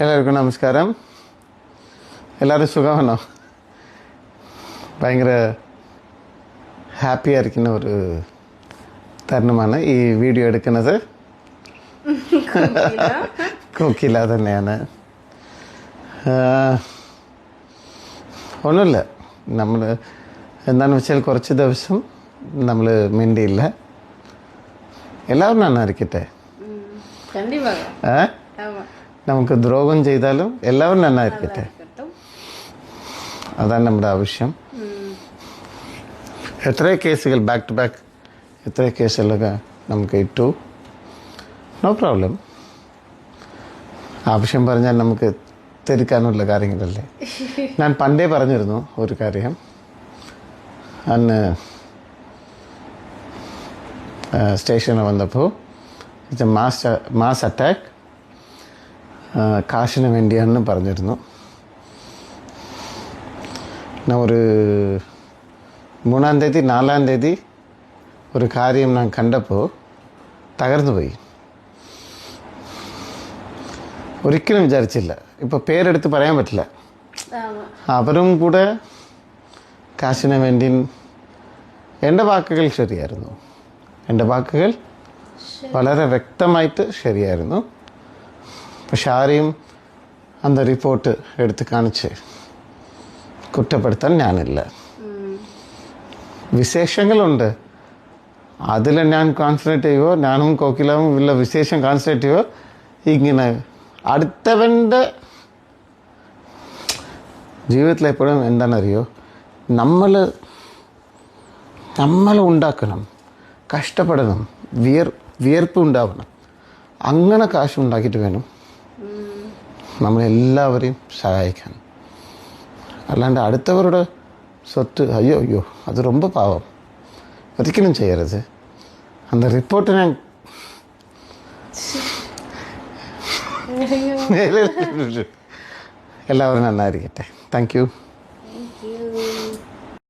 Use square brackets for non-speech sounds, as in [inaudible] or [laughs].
എല്ലാവർക്കും നമസ്കാരം എല്ലാവരും സുഖമാണോ ഭയങ്കര ഹാപ്പിயாக ഇരിക്കുന്ന ഒരു തരുണമാണ് ഈ വീഡിയോ എടുക്കുന്നത് കൊക്കില്ല തന്നെയാണ് ഒന്നുമില്ല നമ്മൾ എന്താണെന്ന് വെച്ചാൽ കുറച്ച് ദിവസം നമ്മൾ മിണ്ടിയില്ല എല്ലാവരും നന്നായിരിക്കട്ടെ ഏ നമുക്ക് ദ്രോഹം ചെയ്താലും എല്ലാവരും നന്നായിരിക്കട്ടെ. അതാണ് നമ്മുടെ ആവശ്യം. എത്ര കേസുകൾ ബാക്ക് ടു ബാക്ക് എത്ര കേസുകളൊക്കെ നമുക്ക് ഇട്ടു. നോ പ്രോബ്ലം ആവശ്യം പറഞ്ഞാൽ നമുക്ക് തിരുക്കാനുള്ള കാര്യങ്ങളല്ലേ? ഞാൻ പണ്ടേ പറഞ്ഞിരുന്നു ഒരു കാര്യം. അന്ന് സ്റ്റേഷനിൽ വന്നപ്പോൾ it's a mass mass attack കാശിന് വേണ്ടിയാണെന്ന് പറഞ്ഞിരുന്നു நான் ஒரு മൂന്നാം തീയതി നാലാം തീയതി ഒരു കാര്യം ഞാൻ കണ്ടപ്പോൾ തകർന്നു പോയി ഒരിക്കലും വിചാരിച്ചില്ല ഇപ്പോൾ പേരെടുത്ത് പറയാൻ പറ്റില്ല ஆமாம் അവരും കൂടെ കാശിന് വേണ്ടി എൻ്റെ വാക്കുകൾ ശരിയായിരുന്നു എൻ്റെ വാക്കുകൾ വളരെ വ്യക്തമായിട്ട് ശരിയായിരുന്നു പക്ഷെ ആരെയും അന്ത റിപ്പോർട്ട് എടുത്ത് കാണിച്ച് കുറ്റപ്പെടുത്താൻ ഞാനില്ല. വിശേഷങ്ങളുണ്ട്. അതിൽ ഞാൻ കോൺസെൻട്രേറ്റ് ചെയ്യുമോ ഞാനും കോക്കിലാവും ഉള്ള വിശേഷം കോൺസെൻട്രേറ്റ് ചെയ്യുമോ ഇങ്ങനെ അടുത്തവന്റെ ജീവിതത്തിൽ എപ്പോഴും എന്താണെന്നറിയോ? നമ്മൾ നമ്മൾ ഉണ്ടാക്കണം കഷ്ടപ്പെടണം വിയർ വിയർപ്പ് ഉണ്ടാവണം. അങ്ങനെ കാശ് ഉണ്ടാക്കിയിട്ട് വേണം നമ്മളെല്ലാവരെയും സഹായിക്കാൻ അല്ലാണ്ട് അടുത്തവരുടെ സ്വത്ത് അയ്യോ അയ്യോ അത് ரொம்ப പാവം ഒരിക്കലും ചെയ്യരുത് அந்த റിപ്പോർട്ട് ഞാൻ [laughs] എല്ലാവരും നന്നായിരിക്കട്ടെ താങ്ക് യു